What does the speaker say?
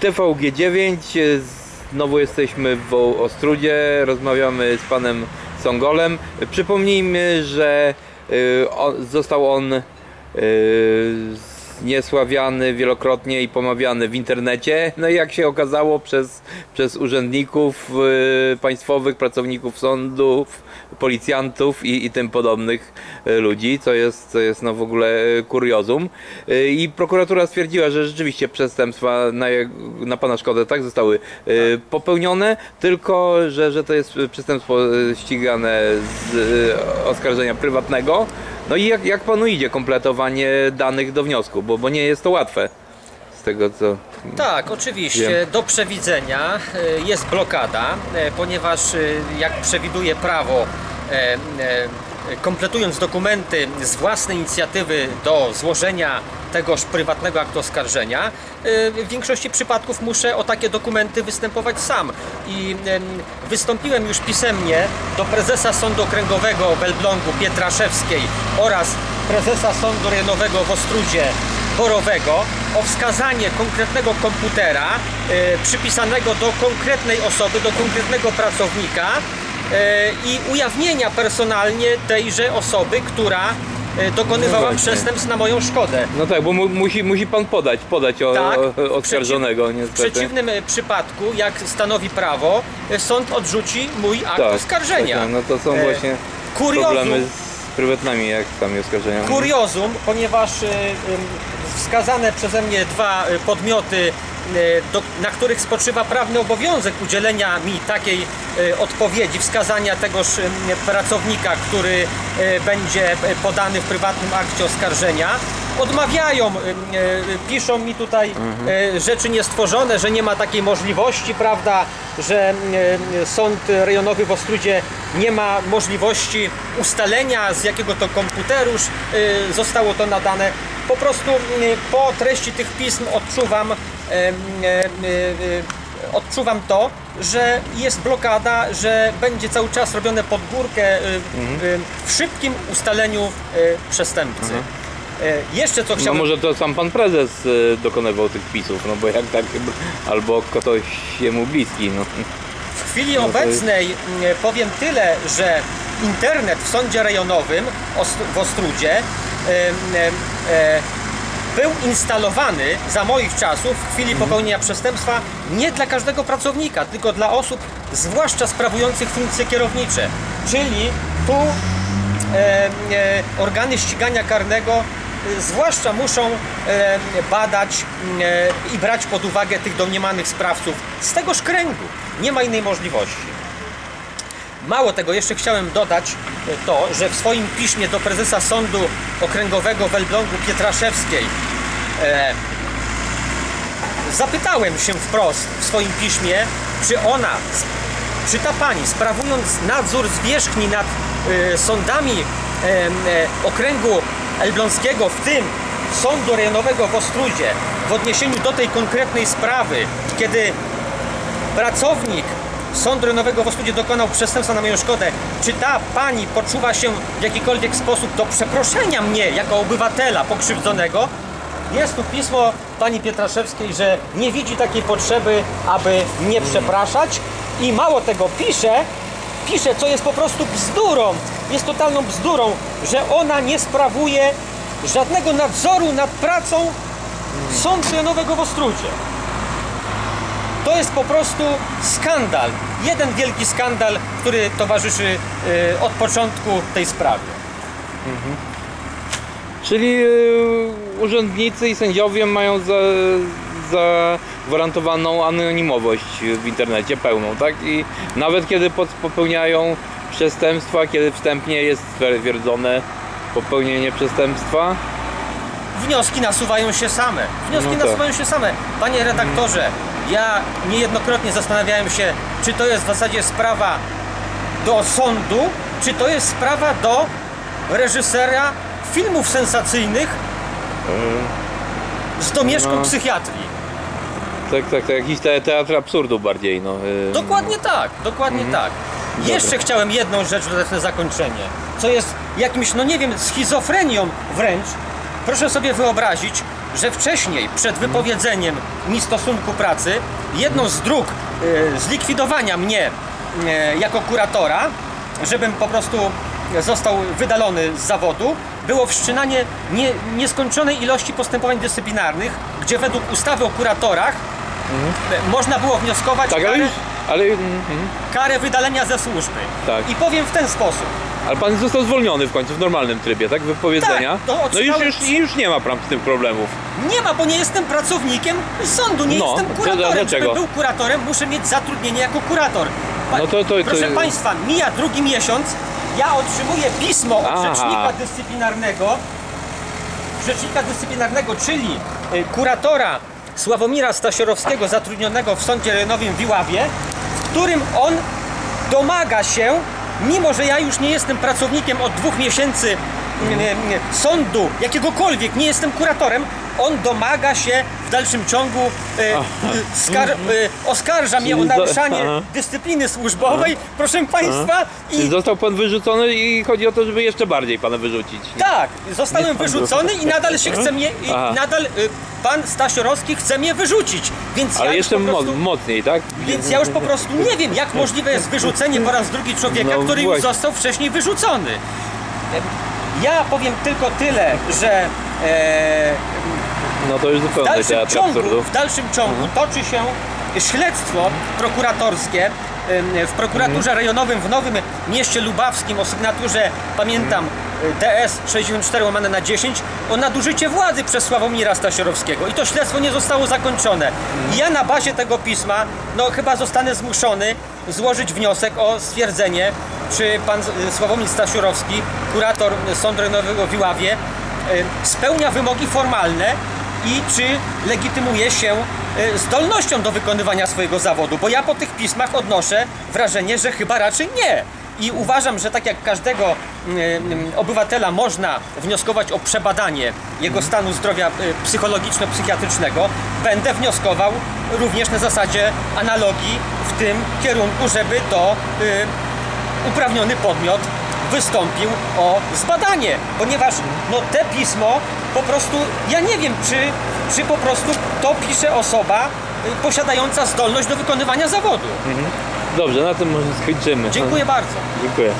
TVG9, y, znowu jesteśmy w Ostrudzie, rozmawiamy z panem Songolem. Przypomnijmy, że y, został on y, zniesławiany wielokrotnie i pomawiany w internecie. No i jak się okazało przez, przez urzędników y, państwowych, pracowników sądów, policjantów i, i tym podobnych y, ludzi, co jest, co jest no w ogóle y, kuriozum. Y, I prokuratura stwierdziła, że rzeczywiście przestępstwa na, na pana szkodę tak zostały popełnione, tylko że, że to jest przestępstwo ścigane z oskarżenia prywatnego. No i jak, jak panu idzie kompletowanie danych do wniosku, bo, bo nie jest to łatwe z tego co... Tak, oczywiście. Wiem. Do przewidzenia e, jest blokada, e, ponieważ e, jak przewiduje prawo, kompletując dokumenty z własnej inicjatywy do złożenia tegoż prywatnego aktu oskarżenia, e, w większości przypadków muszę o takie dokumenty występować sam. I em, wystąpiłem już pisemnie do prezesa Sądu Okręgowego w Elblągu Pietraszewskiej oraz prezesa Sądu Rejonowego w Ostrudzie Borowego o wskazanie konkretnego komputera e, przypisanego do konkretnej osoby, do konkretnego pracownika i ujawnienia personalnie tejże osoby, która e, dokonywała No przestępstw na moją szkodę. No tak, bo mu, musi, musi pan podać, podać o, Tak, o, oskarżonego w, przeciw, w niestety. przeciwnym e, przypadku, jak stanowi prawo, e, sąd odrzuci mój akt tak, oskarżenia. tak, no to są E, właśnie kuriozum. problemy z prywatnymi aktami oskarżenia. kuriozum, ponieważ y, y, wskazane przeze mnie dwa podmioty, do, na których spoczywa prawny obowiązek udzielenia mi takiej y, odpowiedzi, wskazania tegoż y, pracownika, który będzie podany w prywatnym akcie oskarżenia. Odmawiają, piszą mi tutaj rzeczy niestworzone, że nie ma takiej możliwości, prawda, że sąd rejonowy w Ostrudzie nie ma możliwości ustalenia z jakiego to komputeruż zostało to nadane. Po prostu po treści tych pism odczuwam, odczuwam to, że jest blokada, że będzie cały czas robione pod górkę y, w szybkim ustaleniu przestępcy. Y, Jeszcze co No chciałbym może to sam pan prezes y, dokonywał tych pisów, no bo jak tak, albo ktoś jemu bliski, no. W chwili No obecnej mm, powiem tyle, że internet w sądzie rejonowym w Ostrudzie e, był instalowany za moich czasów w chwili Mhm. popełnienia przestępstwa nie dla każdego pracownika, tylko dla osób zwłaszcza sprawujących funkcje kierownicze. Czyli tu e, e, organy ścigania karnego e, zwłaszcza muszą e, badać e, i brać pod uwagę tych domniemanych sprawców z tegoż kręgu. Nie ma innej możliwości. Mało tego, jeszcze chciałem dodać e, to, że w swoim piśmie do prezesa Sądu Okręgowego w Elblągu Pietraszewskiej e, zapytałem się wprost w swoim piśmie, czy ona, czy ta pani, sprawując nadzór zwierzchni nad e, sądami e, e, okręgu elbląskiego, w tym Sądu Rejonowego w Ostrudzie, w odniesieniu do tej konkretnej sprawy, kiedy pracownik Sądu Rejonowego w dokonał przestępstwa na moją szkodę, czy ta pani poczuwa się w jakikolwiek sposób do przeproszenia mnie jako obywatela pokrzywdzonego? Jest tu pismo pani Pietraszewskiej, że nie widzi takiej potrzeby, aby mnie przepraszać i mało tego pisze, pisze, co jest po prostu bzdurą, jest totalną bzdurą, że ona nie sprawuje żadnego nadzoru nad pracą Sądu Rejonowego w. To jest po prostu skandal. Jeden wielki skandal, który towarzyszy y, od początku tej sprawie. Czyli y, urzędnicy i sędziowie mają za, zagwarantowaną anonimowość w internecie pełną, tak? I nawet kiedy popełniają przestępstwa, kiedy wstępnie jest stwierdzone popełnienie przestępstwa, Wnioski nasuwają się same. Wnioski No tak. nasuwają się same. Panie redaktorze, ja niejednokrotnie zastanawiałem się, czy to jest w zasadzie sprawa do sądu, czy to jest sprawa do reżysera filmów sensacyjnych z domieszką No. psychiatrii. tak, tak, tak, jakiś te, teatr absurdu bardziej, no. Dokładnie tak, dokładnie tak. Jeszcze chciałem jedną rzecz dodać na zakończenie, co jest jakimś, no nie wiem, schizofrenią wręcz. Proszę sobie wyobrazić, że wcześniej, przed wypowiedzeniem mi stosunku pracy, jedną z dróg e, zlikwidowania mnie e, jako kuratora, żebym po prostu został wydalony z zawodu, było wszczynanie nie, nieskończonej ilości postępowań dyscyplinarnych, gdzie według ustawy o kuratorach e, można było wnioskować Tak, karę, ale, mhm. karę wydalenia ze służby. Tak. I powiem w ten sposób. Ale pan został zwolniony w końcu w normalnym trybie, tak? Wypowiedzenia. Tak, to no już, już, już nie ma pan z tym problemów. Nie ma, bo nie jestem pracownikiem sądu, nie No, jestem to kuratorem. dlaczego? Żebym był kuratorem, muszę mieć zatrudnienie jako kurator. Pa- No to- to- to- Proszę Państwa, mija drugi miesiąc, ja otrzymuję pismo od Aha. rzecznika dyscyplinarnego, rzecznika dyscyplinarnego, czyli y, kuratora Sławomira Stasiorowskiego, zatrudnionego w sądzie rejonowym w Iławie, w którym on domaga się, mimo że ja już nie jestem pracownikiem od dwóch miesięcy sądu, jakiegokolwiek, nie jestem kuratorem, on domaga się w dalszym ciągu, e, e, skar, e, oskarża mnie o do- naruszanie aha. dyscypliny służbowej, proszę Państwa, i został pan wyrzucony i chodzi o to, żeby jeszcze bardziej pana wyrzucić. tak, zostałem wyrzucony i nadal się chce mnie, i Aha. nadal y, pan Stasiorowski chce mnie wyrzucić, więc Ale ja jeszcze prostu... mocniej, tak? Więc ja już po prostu nie wiem, jak możliwe jest wyrzucenie po raz drugi człowieka, No który już został wcześniej wyrzucony. Ja powiem tylko tyle, że e, No to już w dalszym ciągu, w dalszym ciągu toczy się śledztwo prokuratorskie w prokuraturze rejonowym w Nowym Mieście Lubawskim o sygnaturze, pamiętam, DS 64 łamane na 10 o nadużycie władzy przez Sławomira Stasiorowskiego i to śledztwo nie zostało zakończone. I ja na bazie tego pisma, no chyba zostanę zmuszony złożyć wniosek o stwierdzenie, czy pan Sławomir Stasiorowski, kurator Sądu Rejonowego w spełnia wymogi formalne i czy legitymuje się y, zdolnością do wykonywania swojego zawodu, bo ja po tych pismach odnoszę wrażenie, że chyba raczej nie. I uważam, że tak jak każdego obywatela można wnioskować o przebadanie jego stanu zdrowia y, psychologiczno-psychiatrycznego, będę wnioskował również na zasadzie analogii tym kierunku, żeby to y, uprawniony podmiot wystąpił o zbadanie, ponieważ no te pismo po prostu, ja nie wiem, czy, czy po prostu to pisze osoba y, posiadająca zdolność do wykonywania zawodu. Dobrze, na tym może skończymy. Dziękuję bardzo. Dziękuję.